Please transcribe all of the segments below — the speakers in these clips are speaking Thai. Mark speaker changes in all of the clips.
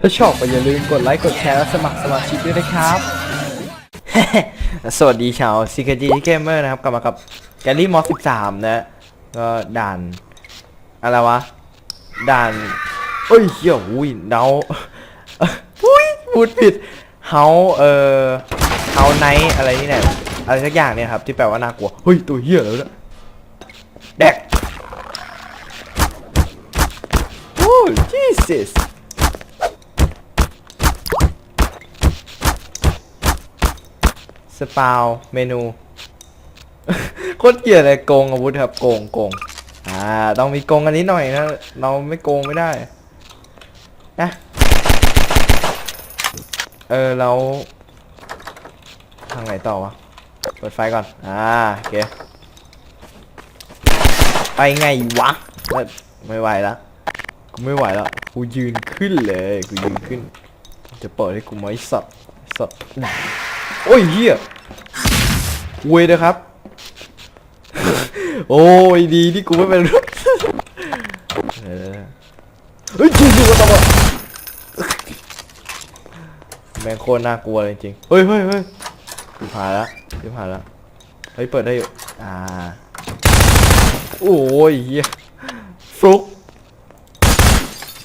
Speaker 1: ถ้าชอบก็อย่าลืมกดไลค์กดแชร์และสมัครสมาชิกด้วยนะครับ สวัสดีชาว CKG Gamer นะครับ กลับมากับแกลลี่มอส13 นะก็ด่าน อะไรวะ ด่านเอ้ยเหี้ยอุ้ยเดาอุ้ยพูดผิดเฮาเอ่อเฮาไนท์อะไรนี่แหละอะไรสักอย่างเนี่ยครับ ที่แปลว่าน่ากลัว เฮ้ย ตัวเหี้ยแล้วเนี่ยแดกโอ้ Jesus สปาวเมนู โคตรเกลียดเลยโกงอาวุธครับโกงโกงอ่าต้องมีโกงอันนี้หน่อยนะ เราไม่โกงไม่ได้นะเออเราทางไหนต่อวะเปิดไฟก่อน อ่าโอเคไปไงวะ ไม่ไหวล้วกูไม่ไหวล้วกูยืนขึ้นเลย กูยืนขึ้น จะเปิดให้กูไหมสัตว์สัตว์ โอ้ยเฮียเวยนะครับ โอ้ยดีที่กูไม่เป็นเออเฮ้ยจริงจริงวะตบแม่งโคตรน่ากลัวเลยจริงเฮ้ยเฮ้ยเฮ้ยกูผ่านแล้วกูผ่านแล้วเฮ้ยเปิดได้อยู่อ่าโอ้ยเหี้ยฟลุก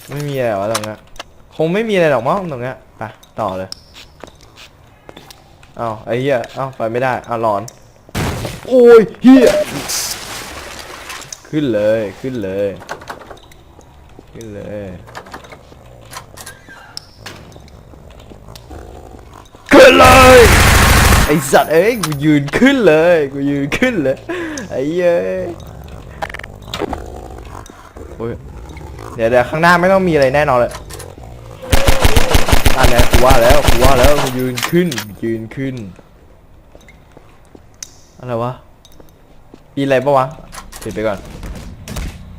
Speaker 1: ไม่มีอะไรหรอตรงเนี้ยคงไม่มีอะไรหรอกมั้งตรงเนี้ยไปต่อเลย เอาไอ้เหี้ยเอาไปไม่ได้เอาหลอน โอ้ยเหี้ยขึ้นเลยขึ้นเลย ขึ้นเลยขึ้นเลยไอสัตว์เอ้ยกูยืนขึ้นเลยกูยืนขึ้นเลยไอ้เย้ยโอ้ยเดี๋ยวเดี๋ยวข้างหน้าไม่ต้องมีอะไรแน่นอนเลย อันนี้กูว่าแล้วกูว่าแล้วยืนขึ้นยืนขึ้น อะไรวะปีอะไรปะวะปิดไปก่อน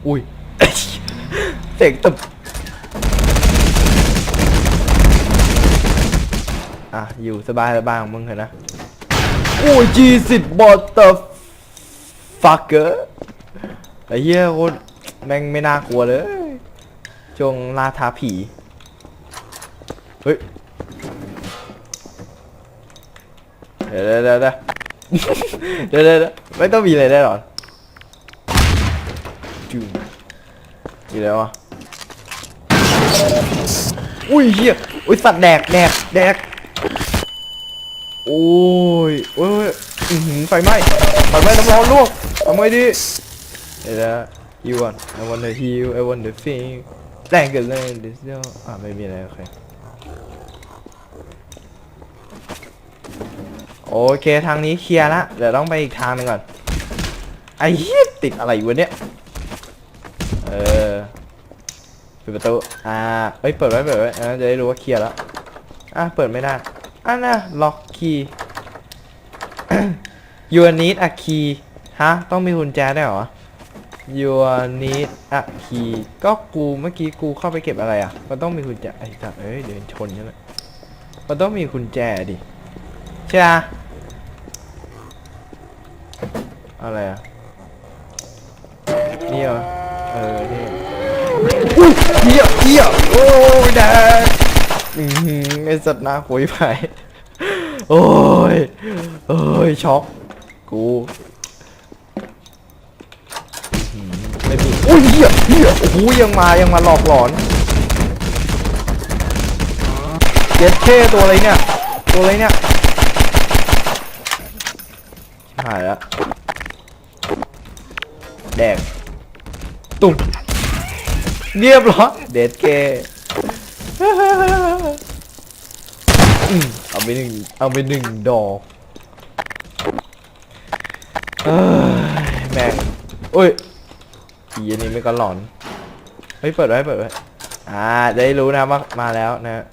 Speaker 1: อุ้ยเสียงตึบอะ อยู่สบายสบายของมึงเถอะนะ โอ้ยจีสิบบอตเตอร์ฟักเกอร์ไอ้เหี้ยโคตรแม่งไม่น่ากลัวเลย จงลาท้าผี เฮ้ยเดี๋ยวเดี๋ยวเดี๋ยวเดี๋ยวเดี๋ยวเดี๋ยวไม่ต้องมีอะไรแน่นอนจูมีอะไรวะอุ้ยเหี้ยอุ้ยสัตว์แดกแดกแดกโอ้ยโอ้ยอื้อหือไฟไหม้ไฟไหม้น้ำร้อนลวกทำไงดีเดี๋ยวนะ you want I want to heal I want to feel แรงเกินเลย this เดียวอะไม่มีอะไรโอเค โอเคทางนี้เคลียร์ละเดี๋ยวต้องไปอีกทางหนึงก่อน ไอ้เหี้ยติดอะไรอยู่เนี่ย เออปิดประตู อ่าเอ้ย เปิดไว้ เปิดไว้อ่าจะได้รู้ว่าเคลียร์แล้ว อะ เปิดไม่ได้ อะนะล็อกคีย์ you need a key ฮะ ต้องมีกุญแจได้เหรอ you need a key ก็กูเมื่อกี้กูเข้าไปเก็บอะไรอะ มันต้องมีกุญแจ ไอ้สัสเอ้ย เดินชนกันเลย มันต้องมีกุญแจดิใช่ไหมอะไรอะนี่เหรอเออนี่อุ้ยเหี้ยเหี้ยโอ้ยแดงอือหือไอ้สัตว์น้าคุยไปโอ้ยโอ้ยช็อกกูไม่มีอุ้ยเหี้ยเหี้ยโอ้โหยังมายังมาหลอกหลอน เจ็ดเคตัวอะไรเนี่ย ตัวอะไรเนี่ยหายล้วแดงตุ่มเรียบร้อยเด็ดเกเอาไปหนึ่งเอาไปหนึ่งดอกแม่งโอ้ยผีอันนี้ไม่ก็หลอนเฮ้ยเปิดไว้เปิดไว้อ่าได้รู้นะครับว่ามาแล้วนะ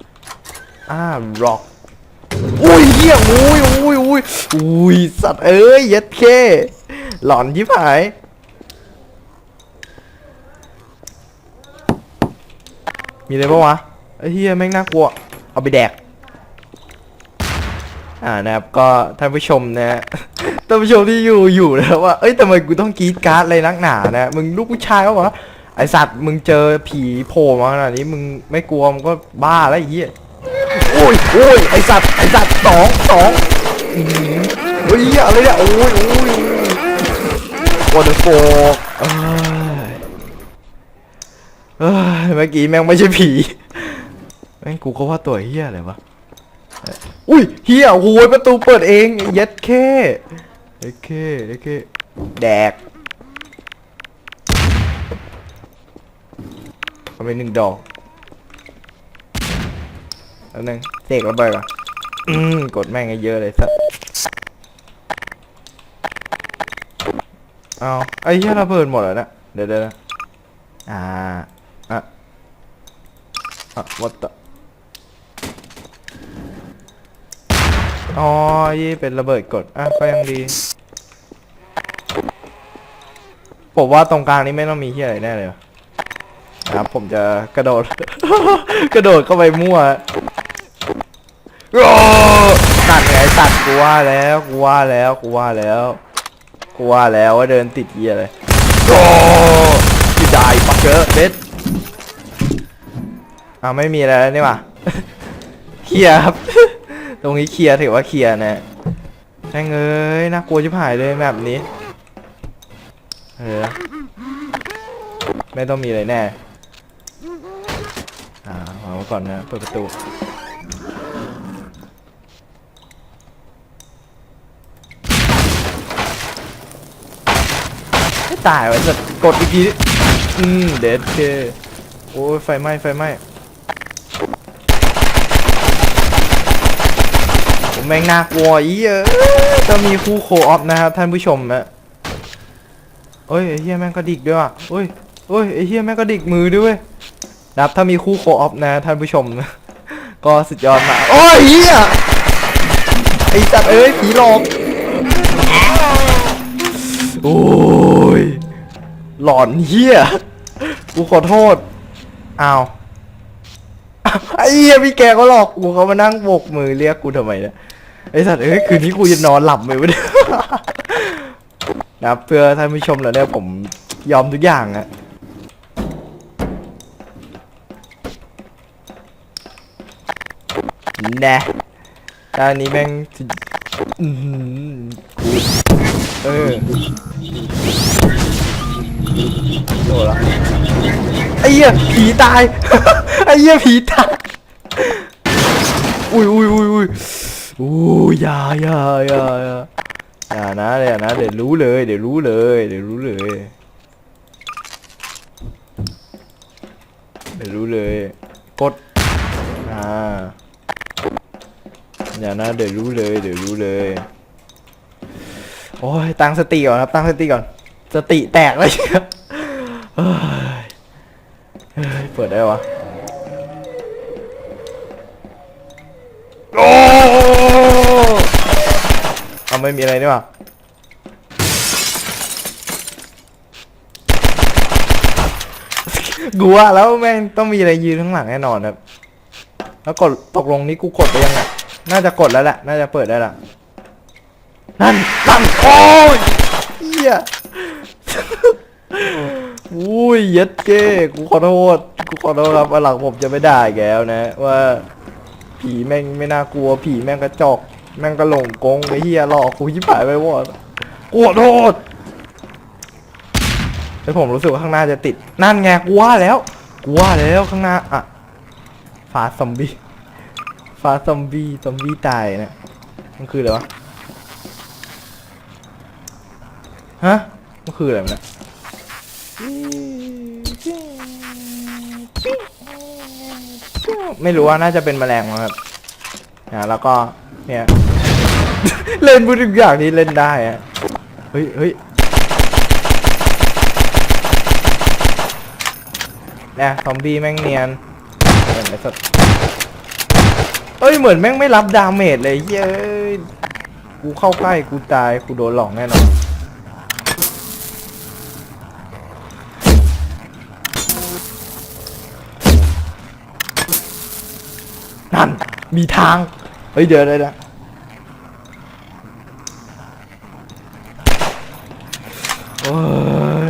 Speaker 1: อ่าร็อกอุ้ยเหี้ยอุ้ยอุ้ยอุ้ยอุ้ยสัตว์เอ้ยเย็ดเคหลอนยิบหายมีอะไรปะวะไอ้เฮียแม่งน่ากลัว เอาไปแดก อ่านะครับ ก็ท่านผู้ชมนะ ท่านผู้ชมที่อยู่อยู่นะครับว่า เอ้ยทำไมกูต้องกรีดการ์ดอะไรนักหนานะ มึงลูกผู้ชายวะไอสัตว์มึงเจอผีโผล่มาขนาดนี้มึงไม่กลัวมึงก็บ้าแล้วไอ้เหี้ย โอ้ยไอสัตว์ไอสัตว์สองสองอื้อหือเฮ้ยอะไรเนี่ยโอ้ยโอ้ยโอ้ยโฟกเออเมื่อกี้แม่งไม่ใช่ผีแม่งกูก็ว่าตัวเฮียอะไรวะอุ้ยเฮียโอ้ยประตูเปิดเองเย็ดเคเย็ดเคเย็ดเคแดกเอาไปหนึ่งดอกแล้วนึง สกระเบิดก่อนอืมกดแม่งเยอะเลยสัสเอาไอ้เหี้ยระเบิดหมดแล้วนะเดี๋ยวเดี๋ยวนะอ่าอะอะ what the อ๋อยี่เป็นระเบิดกด อะ ก็ยังดี ผมว่าตรงกลางนี้ไม่ต้องมีเหี้ยอะไรแน่เลยนะครับผมจะกระโดด กระโดดเข้าไปมั่ว ตัดไงตัดกูว่าแล้วกูว่าแล้วกูว่าแล้วกูว่าแล้วว่าเดินติดเยียเลยโอ้ยได้ปักเกอร์เด็ดอ่าไม่มีอะไรแล้วนี่หว่าเคลียร์ครับตรงนี้เคลียร์ถือว่าเคลียร์นะแม่งเอ้ยน่ากลัวชิบหายเลยแบบนี้เออไม่ต้องมีอะไรแน่อ่าวาไว้ก่อนนะเปิดประตู ตายไว้จะกดอีกทีอืมเด็ดเคโอ้ยไฟไหม้ไฟไหม้ผมแม่งน่ากลัวอีเออจะมีคู่โคออฟนะครับท่านผู้ชมนะเอ้ยไอ้เฮียแม่งกระดิกด้วยว่ะเอ้ยเอ้ยไอ้เฮียแม่งกระดิกมือด้วยเวยนะครับถ้ามีคู่โคออฟนะท่านผู้ชมก็สุดยอดมากโอ้ยเฮียไอสัตว์เอ้ยผีหลอกโอ้ หลอนเฮียกูขอโทษอ้าวไอ้เฮียพี่แกก็หลอกกูเขามานั่งโบกมือเรียกกูทำไมเนี่ยไอสัตว์เอ้ยคืนนี้กูจะนอนหลับไหมวะเนี่ยนะครับเพื่อท่านผู้ชมแล้วเนี่ยผมยอมทุกอย่างอะแน่ตอนนี้แม่งสุดอื้อหือเออ โดนละไอ้เหี้ยผีตาย ไอ้เหี้ยผีตาย อุ้ยอุ้ยอุ้ยอุ้ยอู้อย่าอย่าอย่าอย่าอย่านะอย่านะ เดี๋ยวรู้เลย เดี๋ยวรู้เลย เดี๋ยวรู้เลย เดี๋ยวรู้เลย กด อ่า อย่านะ เดี๋ยวรู้เลย เดี๋ยวรู้เลย โอ้ยตั้งสติก่อนครับ ตั้งสติก่อน สติแตกเลยเฮ้ยเฮ้ยเปิดได้วะโอ้เอาไม่มีอะไรนี่หว่ากูว่าแล้วแม่งต้องมีอะไรยืนข้างหลังแน่นอนครับ แล้วกดตกลงนี้กูกดไปยังไงน่าจะกดแล้วแหละ น่าจะเปิดได้ละ นั่น นั่นโอ้ยเหี้ย อุ้ยเย็ดเก้กูขอโทษกูขอโทษครับวันหลังผมจะไม่ด่าอีกแล้วนะ ว่า ผีแม่งไม่น่ากลัว ผีแม่งกระจอก แม่งกระหลงกงไอ้เหี้ยหลอกกูยิบหายไปวอดกูขอโทษแต่ผมรู้สึกว่าข้างหน้าจะติด นั่นไงกูว่าแล้วกูว่าแล้วข้างหน้าอะฟาซอมบี้ฟาซอมบี้ซอมบี้ตายนะมันคืออะไรวะฮะมันคืออะไรวะ ไม่รู้ว่าน่าจะเป็นแมลงมั้งครับอ่าแล้วก็เนี่ย เล่นพูดทุกอย่างที่เล่นได้อะเฮ้ยเฮ้ยเนี่ยซอมบี้แม่งเนียนเห็นไหมสดเอ้ยเหมือนแม่งไม่รับดาเมจเลยเย้ยกูเข้าใกล้กูตายกูโดนหลอกแน่นอน มีทาง เฮ้ยเดี๋ยวเลยนะโอ้ย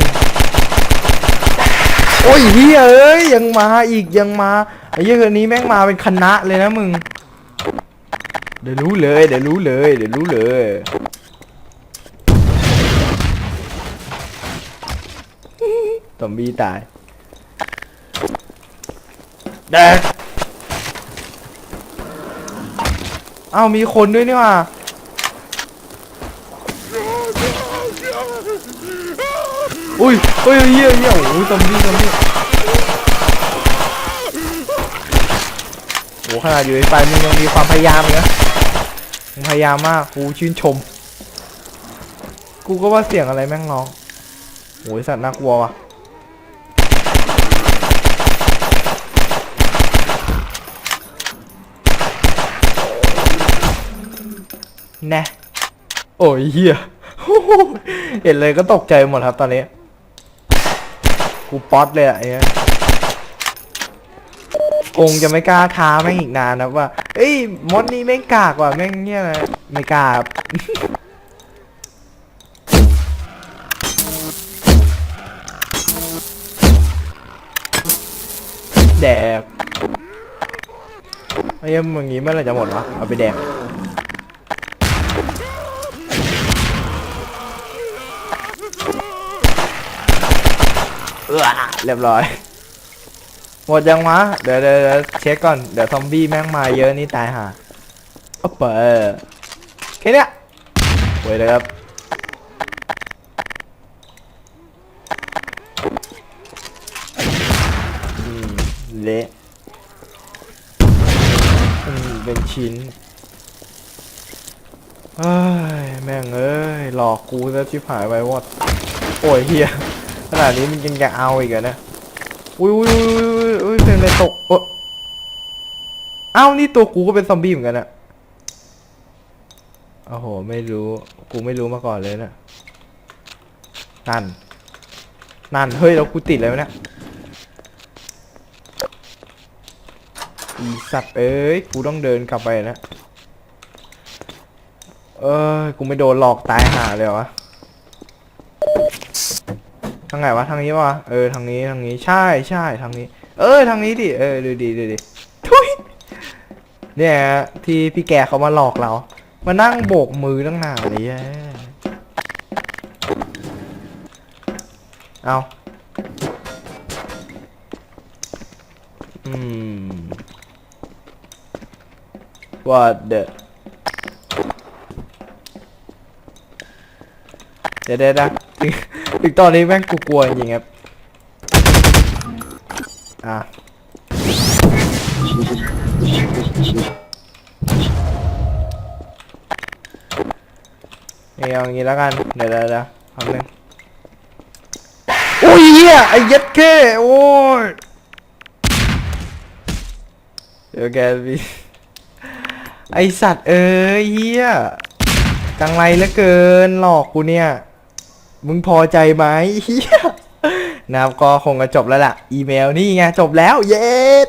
Speaker 1: อ้ยเฮียเอ้ยยังมาอีกยังมาไอ้เหี้ยคนนี้แม่งมาเป็นคณะเลยนะมึง เดี๋ยวรู้เลยเดี๋ยวรู้เลยเดี๋ยวรู้เลยซอมบี้ตายแดก เอ้ามีคนด้วยนี่ว่าอุ้ยอุ้ยเฮียเฮียโอ้ยซอมบี้ซอมบี้โอ้ขนาดอยู่ในไฟมึงยังมีความพยายามอยู่นะมึงพยายามมากกูชื่นชม กูก็ว่าเสียงอะไรแม่งร้องโอ้ยสัตว์น่ากลัวว่ะ น่โอ้ยเฮียเห็นเลยก็ตกใจหมดครับตอนนี้ กูป๊อตเลยอะไอ้เนี้ยคงจะไม่กล้าท้าแม่งอีกนานนะว่า เอ้ยมดนี้แม่งกากว่ะแม่งเงี้ยอะไม่กล้าครับแดกไอ้เหี้ยมึงงี้เมื่อไรจะหมดวะเอาไปแดก เออ เรียบร้อย หมดยังวะเดี๋ยวเดี๋ยวเช็คก่อน เดี๋ยวซอมบี้แม่งมาเยอะนี่ตายห่าอ๊บเปิดแค่เนี้ยโว้ยเลยครับอืมเละอืมเป็นชิ้นเอ้ย แม่งเอ้ย หลอกกูซะชิบหายไปวอด โอ้ยเฮีย ขนาดนี้มันยังจะเอาอีกเหรอนี่ยอุ้ยอุ้ยอุ้ยอุ้ยอุ้ยเป็นอะไรตกเอ้อเอ้านี่ตัวกูก็เป็นซอมบี้เหมือนกันอะโอ้โห ไม่รู้ กูไม่รู้มาก่อนเลยนะ นั่น นั่น เฮ้ย แล้วกูติดอะไรวะเนี่ยอีสัตว์ เอ้ย กูต้องเดินกลับไปนะ เอ้ย กูไม่โดนหลอกตายหาเลยวะ ทางไหนวะทางนี้วะเออทางนี้ทางนี้ใช่ใช่ทางนี้ เออทางนี้ดิเออดูดิดูดิทุยเนี่ยที่พี่แกเขามาหลอกเรา มานั่งโบกมือตั้งนานเลยแย่เอาอืม what the เดี๋ยวเดี๋ยวนะ ถึงตอนนี้แม่งกูกลัวจริงครับ อะ นี่เอาอย่างงี้แล้วกัน เดี๋ยวเดี๋ยวเดี๋ยวทำหนึ่งโอ้ยเหี้ยไอ้ย็ดแค่โอ้ยเดี๋ยวแกมีไอสัตว์เอ้ยเฮียจังไรเหลือเกินหลอกกูเนี่ย มึงพอใจไหมเฮียนะครับก็คงจะจบแล้วล่ะ อีเมลนี่ไงจบแล้วเย็ด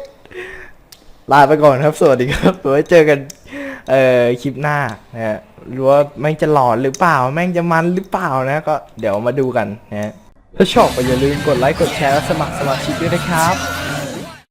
Speaker 1: ลาไปก่อนครับ สวัสดีครับไว้เจอกัน เอ่อคลิปหน้านะฮะรู้ว่าแม่งจะหลอนหรือเปล่า แม่งจะมันหรือเปล่านะก็เดี๋ยวมาดูกันนะฮะถ้าชอบก็อย่าลืมกดไลค์กดแชร์และสมัครสมาชิกด้วยนะครับ